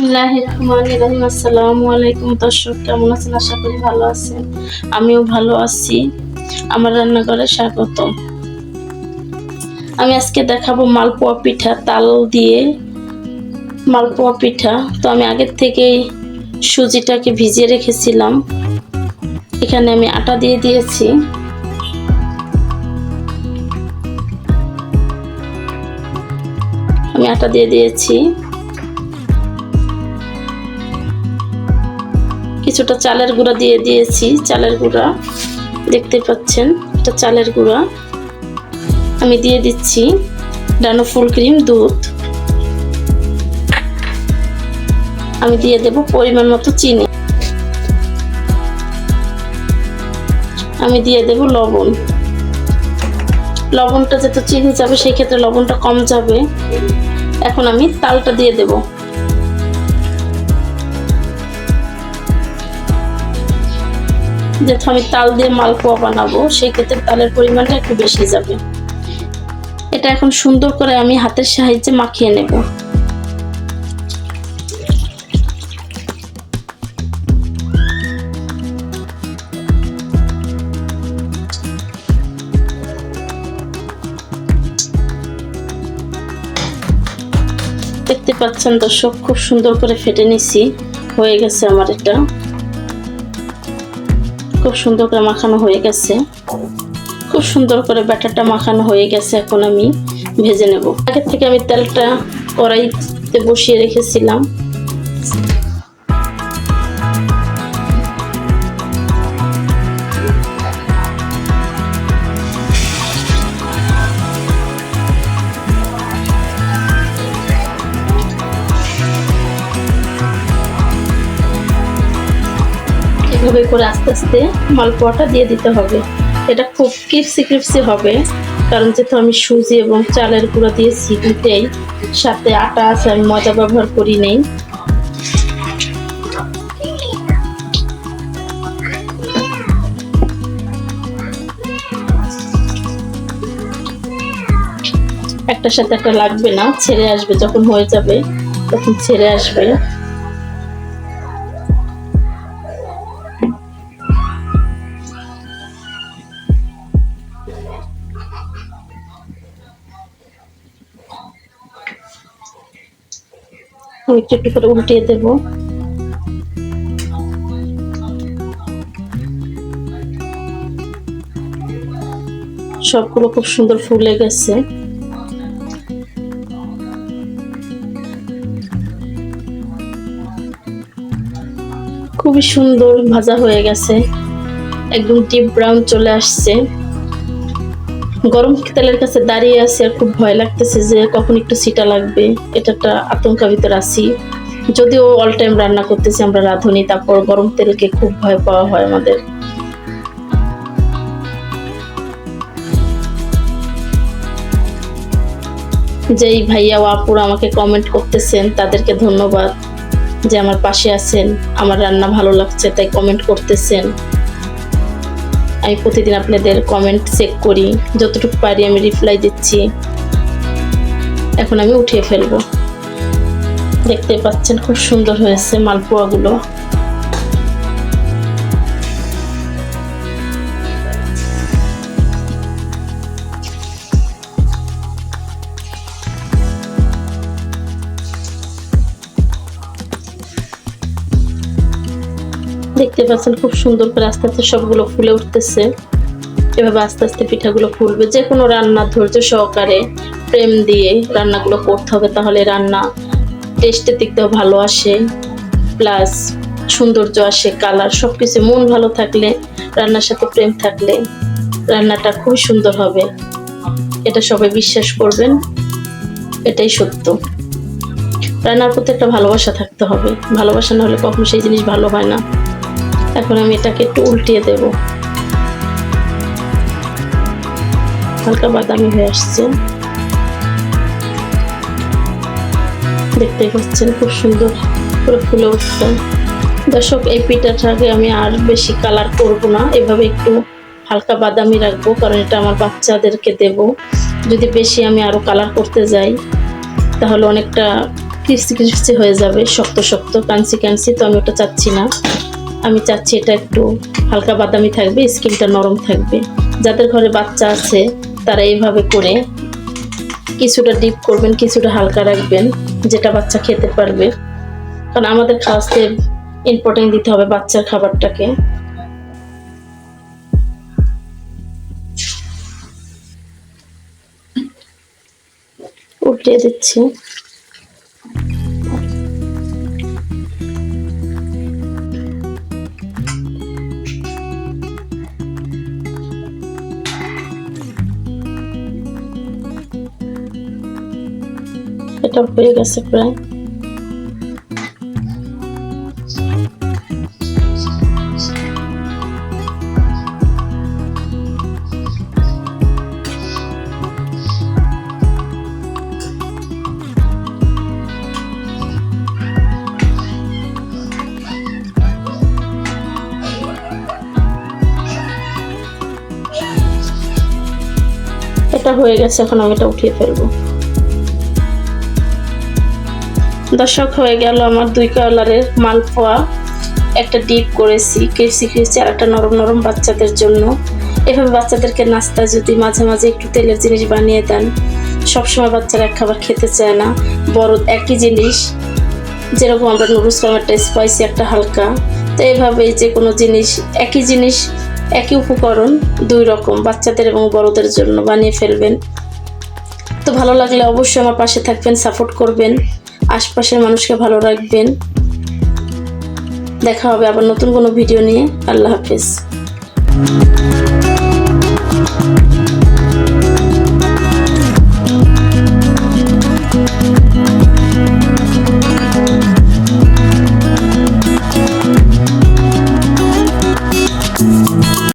রহিম। আসসালামু আলাইকুম দর্শক, কেমন আছেন? আশা ভালো আছেন। আমিও ভালো আছি। আমার রান্নাঘরে স্বাগত। আমি আজকে দেখাবো মালপোয়া পিঠা, তাল দিয়ে মালপোয়া পিঠা। তো আমি আগের থেকেই সুজিটাকে ভিজিয়ে রেখেছিলাম। এখানে আমি আটা দিয়ে দিয়েছি। আমি আটা দিয়ে দিয়েছি। কিছুটা চালের গুঁড়া দিয়ে দিয়েছি, চালের গুঁড়া। দেখতে পাচ্ছেন, এটা চালের গুঁড়া। আমি দিয়ে দিচ্ছি ডানো ফুল ক্রিম দুধ। আমি দিয়ে দেব পরিমাণ মতো চিনি। আমি দিয়ে দেব লবণ। লবণটা যেহেতু চিনি যাবে, সেই ক্ষেত্রে লবণটা কম যাবে। এখন আমি তালটা দিয়ে দেবো। যেহেতু আমি তাল দিয়ে মালপোয়া বানাবো, সেই ক্ষেত্রে তালের পরিমাণটা একটু বেশি যাবে। এটা এখন সুন্দর করে আমি হাতের সাহায্যে মাখিয়ে নেব। দেখতে পাচ্ছেন দর্শক, খুব সুন্দর করে ফেটে নিছি। হয়ে গেছে আমার এটা। খুব সুন্দর করে মাখানো হয়ে গেছে। খুব সুন্দর করে ব্যাটারটা মাখানো হয়ে গেছে এখন আমি ভেজে নেব। আগের থেকে আমি তেলটা কড়াইতে বসিয়ে রেখেছিলাম। এভাবে করে আস্তে আস্তে মালপোয়াটা দিয়ে দিতে হবে। এটা খুব ক্রিপসি ক্রিপসি হবে, কারণ যেহেতু আমি সুজি এবং চালের গুঁড়ো দিয়েছি দুটেই সাথে আটা আছে, আমি মজা ব্যবহার করি নেই। একটার সাথে একটা লাগবে না, ছেড়ে আসবে, যখন হয়ে যাবে, তখন ছেড়ে আসবে। একটু একটু করে উল্টিয়ে দেব। সবগুলো খুব সুন্দর ফুলে গেছে। খুবই সুন্দর ভাজা হয়ে গেছে। একদম ডিপ ব্রাউন চলে আসছে। গরম তেলের কাছে দাঁড়িয়ে আছে, আর খুব ভয় লাগতেছে যে কখন একটু সিটা লাগবে। এটা একটা আতঙ্কা ভিতর আছি। যদিও অল টাইম রান্না করতেছি আমরা রাঁধুনি, তারপর গরম তেলকে খুব ভয় পাওয়া হয় আমাদের। যেই ভাইয়া ও আপুরা আমাকে কমেন্ট করতেছেন, তাদেরকে ধন্যবাদ যে আমার পাশে আছেন, আমার রান্না ভালো লাগছে, তাই কমেন্ট করতেছেন। আমি প্রতিদিন আপনাদের কমেন্ট চেক করি। যতটুকু পারি আমি রিপ্লাই দিচ্ছি। এখন আমি উঠিয়ে ফেলব। দেখতে পাচ্ছেন খুব সুন্দর হয়েছে মালপোয়াগুলো। দেখতে পাচ্ছেন খুব সুন্দর করে আস্তে আস্তে সবগুলো ফুলে উঠতেছে। এভাবে আস্তে আস্তে পিঠাগুলো ফুলবে। যে কোনো রান্নার ধৈর্য সহকারে প্রেম দিয়ে রান্নাগুলো করতে হবে, তাহলে রান্না টেস্টের দিকটাও ভালো আসে। প্লাস সৌন্দর্য আসে, কালার সব কিছু মন ভালো থাকলে, রান্নার সাথে প্রেম থাকলে রান্নাটা খুব সুন্দর হবে। এটা সবাই বিশ্বাস করবেন, এটাই সত্য। রান্নার প্রতি একটা ভালোবাসা থাকতে হবে। ভালোবাসা না হলে কখনো সেই জিনিস ভালো হয় না। এখন আমি এটাকে একটু উল্টিয়ে দেব। হালকা বাদামি হয়ে আসছে। দেখতে পাচ্ছেন খুব সুন্দর করে ফুলে উঠছে। দর্শক, এই পিঠাটাকে আমি আর বেশি কালার করব না। এভাবে একটু হালকা বাদামি রাখব, কারণ এটা আমার বাচ্চাদেরকে দেব। যদি বেশি আমি আরও কালার করতে যাই, তাহলে অনেকটা ক্রিসি ক্রিসি হয়ে যাবে, শক্ত শক্ত, কাঞ্চি কাঞ্চি, তো আমি ওটা চাচ্ছি না। আমি চাচ্ছি এটা একটু হালকা বাদামি থাকবে, স্কিনটা নরম থাকবে। যাদের ঘরে বাচ্চা আছে, তারা এইভাবে করে কিছুটা ডিপ করবেন, কিছুটা হালকা রাখবেন, যেটা বাচ্চা খেতে পারবে। কারণ আমাদের খাওয়াতে ইম্পর্টেন্ট দিতে হবে বাচ্চার খাবারটাকে। উল্টিয়ে দিচ্ছি। এটা হয়ে গেছে প্রায়। এটা হয়ে গেছে এখন আমি এটা উঠিয়ে ফেলব। দর্শক, হয়ে গেল আমার দুই কালারের মালপোয়া। একটা ডিপ করেছি কেসি কেসি আর একটা নরম নরম বাচ্চাদের জন্য। এভাবে বাচ্চাদেরকে নাস্তা যদি মাঝে মাঝে একটু তেলের জিনিস বানিয়ে দেন, সবসময় বাচ্চারা এক খাবার খেতে চায় না। বড় একই জিনিস, যেরকম আমরা নুডলস খাওয়ার একটা স্পাইসি একটা হালকা। তো এইভাবে যে কোনো জিনিস, একই জিনিস, একই উপকরণ, দুই রকম, বাচ্চাদের এবং বড়দের জন্য বানিয়ে ফেলবেন। তো ভালো লাগলে অবশ্যই আমার পাশে থাকবেন, সাপোর্ট করবেন। আশপাশের মানুষকে ভালো রাখবেন। দেখা হবে আবার নতুন কোনো ভিডিও নিয়ে। আল্লাহ হাফেজ।